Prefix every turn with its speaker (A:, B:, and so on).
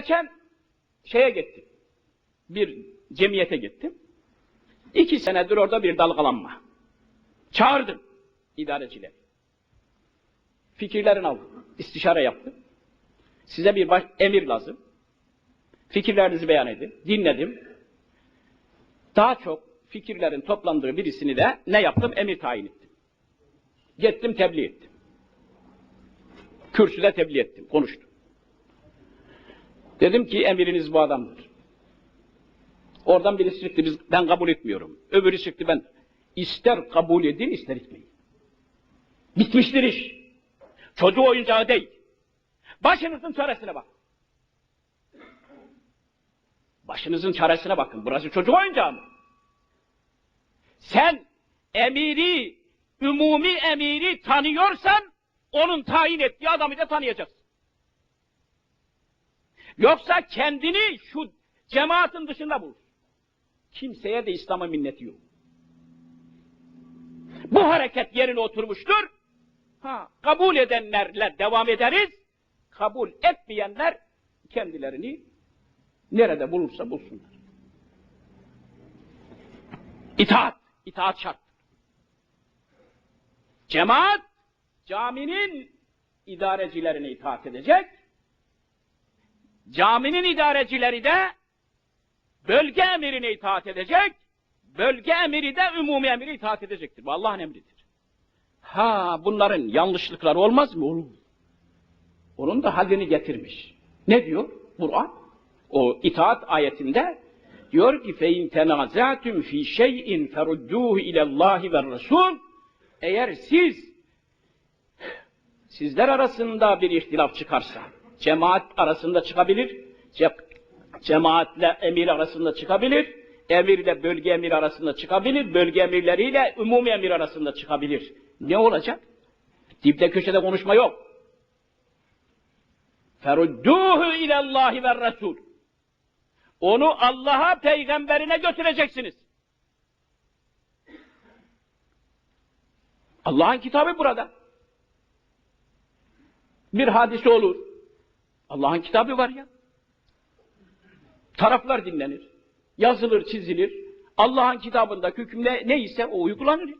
A: Geçen şeye gittim. Bir cemiyete gittim. İki senedir orada bir dalgalanma. Çağırdım idarecileri. Fikirlerini aldım. istişare yaptım. Size bir baş, emir lazım. Fikirlerinizi beyan edin. Dinledim. Daha çok fikirlerin toplandığı birisini de ne yaptım? Emir tayin ettim. Gittim tebliğ ettim. Kürsüde tebliğ ettim. Konuştum. Dedim ki emiriniz bu adamdır. Oradan birisi çıktı biz, ben kabul etmiyorum. Öbürü çıktı ben ister kabul edin ister etmeyin. Bitmiştir iş. Çocuğu oyuncağı değil. Başınızın çaresine bak. Başınızın çaresine bakın. Burası çocuk oyuncağı mı? Sen emiri, umumi emiri tanıyorsan onun tayin ettiği adamı da tanıyacaksın. Yoksa kendini şu cemaatin dışında bul. Kimseye de İslam'a minneti yok. Bu hareket yerine oturmuştur. Ha, kabul edenlerle devam ederiz. Kabul etmeyenler kendilerini nerede bulursa bulsunlar. İtaat, itaat şart. Cemaat caminin idarecilerine itaat edecek. Caminin idarecileri de bölge emirine itaat edecek, bölge emiri de umumi emiri itaat edecektir. Bu Allah'ın emridir. Ha bunların yanlışlıkları olmaz mı? Olur. Onun da halini getirmiş. Ne diyor Kur'an? O itaat ayetinde diyor ki fein tenazatum fi şey'in ferudduhu ile Allah ve Resul. Eğer siz sizler arasında bir ihtilaf çıkarsa cemaat arasında çıkabilir, ce cemaatle emir arasında çıkabilir, emirle bölge emir arasında çıkabilir, bölge emirleriyle umumi emir arasında çıkabilir. Ne olacak? Dipte köşede konuşma yok. Ferudduhu ilallahi ve Resul. Onu Allah'a, peygamberine götüreceksiniz. Allah'ın kitabı burada. Bir hadise olur. Allah'ın kitabı var ya. Taraflar dinlenir. Yazılır, çizilir. Allah'ın kitabındaki hüküm ne, neyse o uygulanır.